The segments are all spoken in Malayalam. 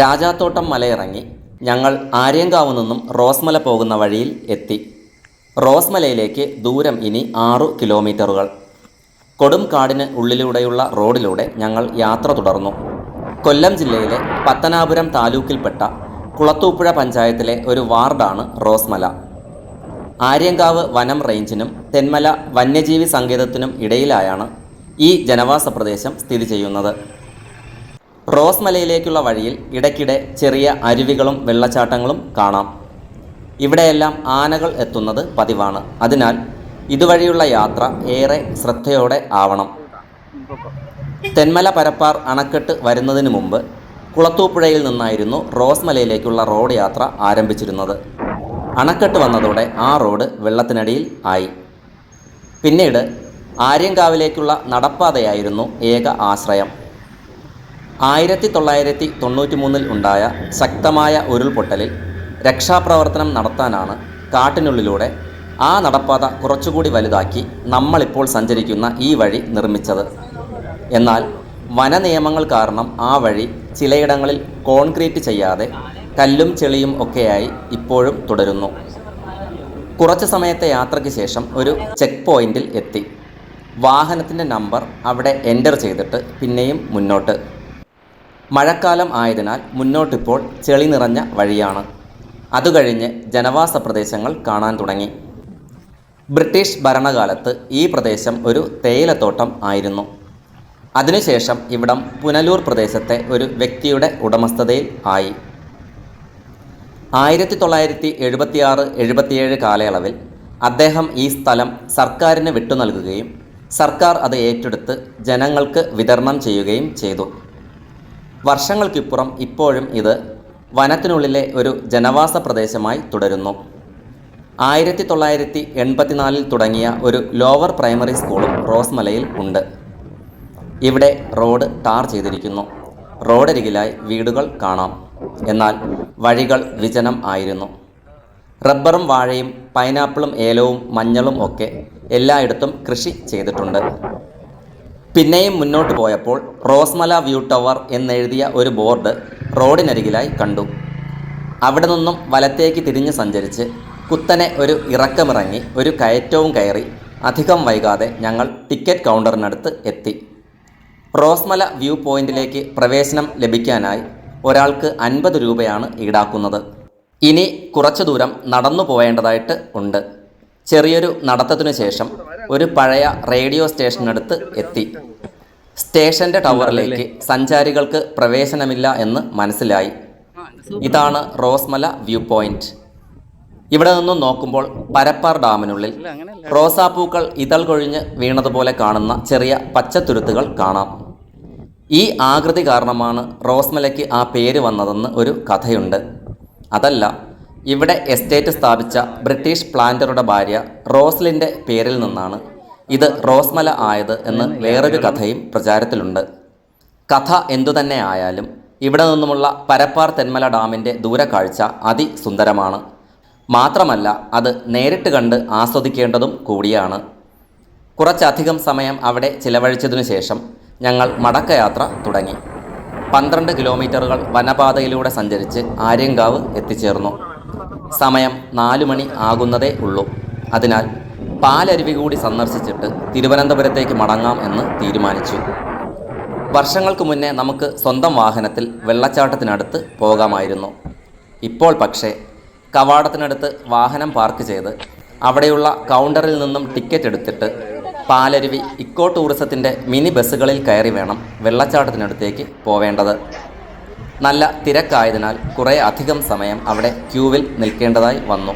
രാജാത്തോട്ടം മലയിറങ്ങി. ഞങ്ങൾ ആര്യങ്കാവ് നിന്നും റോസ്മല പോകുന്ന വഴിയിൽ എത്തി. റോസ്മലയിലേക്ക് ദൂരം ഇനി ആറു കിലോമീറ്ററുകൾ. കൊടും കാടിന് ഉള്ളിലൂടെയുള്ള റോഡിലൂടെ ഞങ്ങൾ യാത്ര തുടർന്നു. കൊല്ലം ജില്ലയിലെ പത്തനാപുരം താലൂക്കിൽപ്പെട്ട കുളത്തൂപ്പുഴ പഞ്ചായത്തിലെ ഒരു വാർഡാണ് റോസ്മല. ആര്യങ്കാവ് വനം റേഞ്ചിനും തെന്മല വന്യജീവി സങ്കേതത്തിനും ഇടയിലായാണ് ഈ ജനവാസ പ്രദേശം സ്ഥിതി ചെയ്യുന്നത്. റോസ് മലയിലേക്കുള്ള വഴിയിൽ ഇടയ്ക്കിടെ ചെറിയ അരുവികളും വെള്ളച്ചാട്ടങ്ങളും കാണാം. ഇവിടെയെല്ലാം ആനകൾ എത്തുന്നത് പതിവാണ്. അതിനാൽ ഇതുവഴിയുള്ള യാത്ര ഏറെ ശ്രദ്ധയോടെ ആവണം. തെന്മല പരപ്പാർ അണക്കെട്ട് വരുന്നതിന് മുമ്പ് കുളത്തൂപ്പുഴയിൽ നിന്നായിരുന്നു റോസ് മലയിലേക്കുള്ള റോഡ് യാത്ര ആരംഭിച്ചിരുന്നത്. അണക്കെട്ട് വന്നതോടെ ആ റോഡ് വെള്ളത്തിനടിയിൽ ആയി. പിന്നീട് ആര്യങ്കാവിലേക്കുള്ള നടപ്പാതയായിരുന്നു ഏക ആശ്രയം. ആയിരത്തി തൊള്ളായിരത്തി തൊണ്ണൂറ്റി മൂന്നിൽ ഉണ്ടായ ശക്തമായ ഉരുൾപൊട്ടലിൽ രക്ഷാപ്രവർത്തനം നടത്താനാണ് കാട്ടിനുള്ളിലൂടെ ആ നടപ്പാത കുറച്ചുകൂടി വലുതാക്കി നമ്മളിപ്പോൾ സഞ്ചരിക്കുന്ന ഈ വഴി നിർമ്മിച്ചത്. എന്നാൽ വനനിയമങ്ങൾ കാരണം ആ വഴി ചിലയിടങ്ങളിൽ കോൺക്രീറ്റ് ചെയ്യാതെ കല്ലും ചെളിയും ഒക്കെയായി ഇപ്പോഴും തുടരുന്നു. കുറച്ച് സമയത്തെ യാത്രയ്ക്ക് ശേഷം ഒരു ചെക്ക് പോയിന്റിൽ എത്തി. വാഹനത്തിന്റെ നമ്പർ അവിടെ എന്റർ ചെയ്തിട്ട് പിന്നെയും മുന്നോട്ട്. മഴക്കാലം ആയതിനാൽ മുന്നോട്ടിപ്പോൾ ചെളി നിറഞ്ഞ വഴിയാണ്. അതുകഴിഞ്ഞ് ജനവാസ പ്രദേശങ്ങൾ കാണാൻ തുടങ്ങി. ബ്രിട്ടീഷ് ഭരണകാലത്ത് ഈ പ്രദേശം ഒരു തേയിലത്തോട്ടം ആയിരുന്നു. അതിനുശേഷം ഇവിടം പുനലൂർ പ്രദേശത്തെ ഒരു വ്യക്തിയുടെ ഉടമസ്ഥതയിൽ ആയി. ആയിരത്തി തൊള്ളായിരത്തി എഴുപത്തിയാറ് എഴുപത്തിയേഴ് കാലയളവിൽ അദ്ദേഹം ഈ സ്ഥലം സർക്കാരിന് വിട്ടു നൽകുകയും സർക്കാർ അത് ഏറ്റെടുത്ത് ജനങ്ങൾക്ക് വിതരണം ചെയ്യുകയും ചെയ്തു. വർഷങ്ങൾക്കിപ്പുറം ഇപ്പോഴും ഇത് വനത്തിനുള്ളിലെ ഒരു ജനവാസ പ്രദേശമായി തുടരുന്നു. ആയിരത്തി തൊള്ളായിരത്തി എൺപത്തിനാലിൽ തുടങ്ങിയ ഒരു ലോവർ പ്രൈമറി സ്കൂളും റോസ്മലയിൽ ഉണ്ട്. ഇവിടെ റോഡ് ടാർ ചെയ്തിരിക്കുന്നു. റോഡരികിലായി വീടുകൾ കാണാം. എന്നാൽ വഴികൾ വിജനം ആയിരുന്നു. റബ്ബറും വാഴയും പൈനാപ്പിളും ഏലവും മഞ്ഞളും ഒക്കെ എല്ലായിടത്തും കൃഷി ചെയ്തിട്ടുണ്ട്. പിന്നെയും മുന്നോട്ട് പോയപ്പോൾ റോസ്മല വ്യൂ ടവർ എന്നെഴുതിയ ഒരു ബോർഡ് റോഡിനരികിലായി കണ്ടു. അവിടെ നിന്നും വലത്തേക്ക് തിരിഞ്ഞ് സഞ്ചരിച്ച് കുത്തനെ ഒരു ഇറക്കമിറങ്ങി ഒരു കയറ്റവും കയറി അധികം വൈകാതെ ഞങ്ങൾ ടിക്കറ്റ് കൗണ്ടറിനടുത്ത് എത്തി. റോസ്മല വ്യൂ പോയിന്റിലേക്ക് പ്രവേശനം ലഭിക്കാനായി ഒരാൾക്ക് അൻപത് രൂപയാണ് ഈടാക്കുന്നത്. ഇനി കുറച്ചു ദൂരം നടന്നു പോവേണ്ടതായിട്ട് ഉണ്ട്. ചെറിയൊരു നടത്തത്തിനു ശേഷം ഒരു പഴയ റേഡിയോ സ്റ്റേഷനടുത്ത് എത്തി. സ്റ്റേഷന്റെ ടവറിലേക്ക് സഞ്ചാരികൾക്ക് പ്രവേശനമില്ല എന്ന് മനസ്സിലായി. ഇതാണ് റോസ്മല വ്യൂ പോയിന്റ്. ഇവിടെ നിന്നും നോക്കുമ്പോൾ പരപ്പാർ ഡാമിനുള്ളിൽ റോസാപ്പൂക്കൾ ഇതൾ കൊഴിഞ്ഞ് വീണതുപോലെ കാണുന്ന ചെറിയ പച്ചത്തുരുത്തുകൾ കാണാം. ഈ ആകൃതി കാരണമാണ് റോസ്മലയ്ക്ക് ആ പേര് വന്നതെന്ന് ഒരു കഥയുണ്ട്. അതല്ല ഇവിടെ എസ്റ്റേറ്റ് സ്ഥാപിച്ച ബ്രിട്ടീഷ് പ്ലാന്ററുടെ ഭാര്യ റോസ്ലിന്റെ പേരിൽ നിന്നാണ് ഇത് റോസ്മല ആയത് എന്ന് വേറൊരു കഥയും പ്രചാരത്തിലുണ്ട്. കഥ എന്തുതന്നെ ആയാലും ഇവിടെ നിന്നുമുള്ള പരപ്പാർ തെന്മല ഡാമിന്റെ ദൂരക്കാഴ്ച അതിസുന്ദരമാണ്. മാത്രമല്ല അത് നേരിട്ട് കണ്ട് ആസ്വദിക്കേണ്ടതും കൂടിയാണ്. കുറച്ചധികം സമയം അവിടെ ചിലവഴിച്ചതിനു ശേഷം ഞങ്ങൾ മടക്കയാത്ര തുടങ്ങി. പന്ത്രണ്ട് കിലോമീറ്ററുകൾ വനപാതയിലൂടെ സഞ്ചരിച്ച് ആര്യങ്കാവ് എത്തിച്ചേർന്നു. സമയം നാലു മണി ആകുന്നതേ ഉള്ളൂ. അതിനാൽ പാലരുവി കൂടി സന്ദർശിച്ചിട്ട് തിരുവനന്തപുരത്തേക്ക് മടങ്ങാം എന്ന് തീരുമാനിച്ചു. വർഷങ്ങൾക്ക് മുന്നേ നമുക്ക് സ്വന്തം വാഹനത്തിൽ വെള്ളച്ചാട്ടത്തിനടുത്ത് പോകാമായിരുന്നു. ഇപ്പോൾ പക്ഷേ കവാടത്തിനടുത്ത് വാഹനം പാർക്ക് ചെയ്ത് അവിടെയുള്ള കൗണ്ടറിൽ നിന്നും ടിക്കറ്റ് എടുത്തിട്ട് പാലരുവി ഇക്കോ ടൂറിസത്തിന്റെ മിനി ബസ്സുകളിൽ കയറി വേണം വെള്ളച്ചാട്ടത്തിനടുത്തേക്ക് പോവേണ്ടത്. നല്ല തിരക്കായതിനാൽ കുറേ അധികം സമയം അവിടെ ക്യൂവിൽ നിൽക്കേണ്ടതായി വന്നു.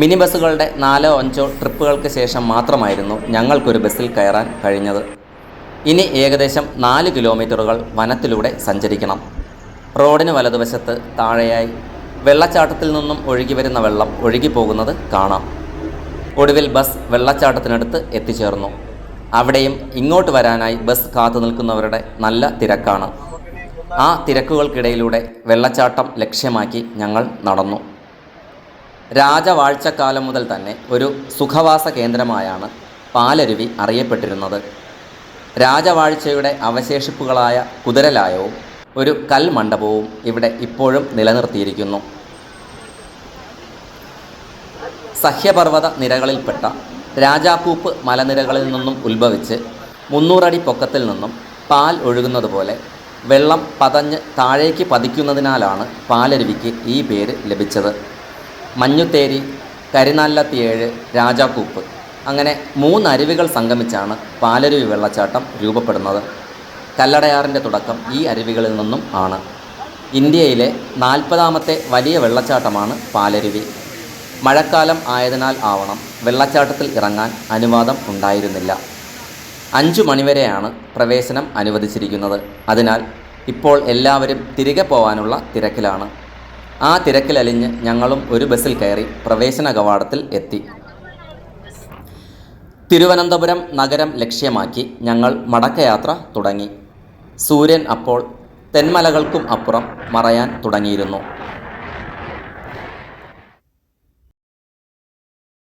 മിനി ബസ്സുകളുടെ നാലോ അഞ്ചോ ട്രിപ്പുകൾക്ക് ശേഷം മാത്രമായിരുന്നു ഞങ്ങൾക്കൊരു ബസ്സിൽ കയറാൻ കഴിഞ്ഞത്. ഇനി ഏകദേശം നാല് കിലോമീറ്ററുകൾ വനത്തിലൂടെ സഞ്ചരിക്കണം. റോഡിന് വലതുവശത്ത് താഴെയായി വെള്ളച്ചാട്ടത്തിൽ നിന്നും ഒഴുകി വരുന്ന വെള്ളം ഒഴുകിപ്പോകുന്നത് കാണാം. ഒടുവിൽ ബസ് വെള്ളച്ചാട്ടത്തിനടുത്ത് എത്തിച്ചേർന്നു. അവിടെയും ഇങ്ങോട്ട് വരാനായി ബസ് കാത്തു നിൽക്കുന്നവരുടെ നല്ല തിരക്കാണ്. ആ തിരക്കുകൾക്കിടയിലൂടെ വെള്ളച്ചാട്ടം ലക്ഷ്യമാക്കി ഞങ്ങൾ നടന്നു. രാജവാഴ്ചക്കാലം മുതൽ തന്നെ ഒരു സുഖവാസ കേന്ദ്രമായാണ് പാലരുവി അറിയപ്പെട്ടിരുന്നത്. രാജവാഴ്ചയുടെ അവശേഷിപ്പുകളായ കുതിരലായവും ഒരു കൽമണ്ഡപവും ഇവിടെ ഇപ്പോഴും നിലനിർത്തിയിരിക്കുന്നു. സഹ്യപർവത നിരകളിൽപ്പെട്ട രാജാക്കൂപ്പ് മലനിരകളിൽ നിന്നും ഉത്ഭവിച്ച് മുന്നൂറടി പൊക്കത്തിൽ നിന്നും പാൽ ഒഴുകുന്നത് പോലെ വെള്ളം പതഞ്ഞ് താഴേക്ക് പതിക്കുന്നതിനാലാണ് പാലരുവിക്ക് ഈ പേര് ലഭിച്ചത്. മഞ്ഞുത്തേരി കരിനാല്ലത്തിയേഴ് രാജാക്കൂപ്പ്. അങ്ങനെ മൂന്നരുവികൾ സംഗമിച്ചാണ് പാലരുവി വെള്ളച്ചാട്ടം രൂപപ്പെടുന്നത്. കല്ലടയാറിന്റെ തുടക്കം ഈ അരുവികളിൽ നിന്നും ആണ്. ഇന്ത്യയിലെ നാൽപ്പതാമത്തെ വലിയ വെള്ളച്ചാട്ടമാണ് പാലരുവി. മഴക്കാലം ആയതിനാൽ ആവണം. വെള്ളച്ചാട്ടത്തിൽ ഇറങ്ങാൻ അനുവാദം ഉണ്ടായിരുന്നില്ല. അഞ്ചു മണിവരെയാണ് പ്രവേശനം അനുവദിച്ചിരിക്കുന്നത്. അതിനാൽ ഇപ്പോൾ എല്ലാവരും തിരികെ പോകാനുള്ള തിരക്കിലാണ്. ആ തിരക്കിലലിഞ്ഞ് ഞങ്ങളും ഒരു ബസ്സിൽ കയറി പ്രവേശന കവാടത്തിൽ എത്തി. തിരുവനന്തപുരം നഗരം ലക്ഷ്യമാക്കി ഞങ്ങൾ മടക്കയാത്ര തുടങ്ങി. സൂര്യൻ അപ്പോൾ തെന്മലകൾക്കും അപ്പുറം മറയാൻ തുടങ്ങിയിരുന്നു.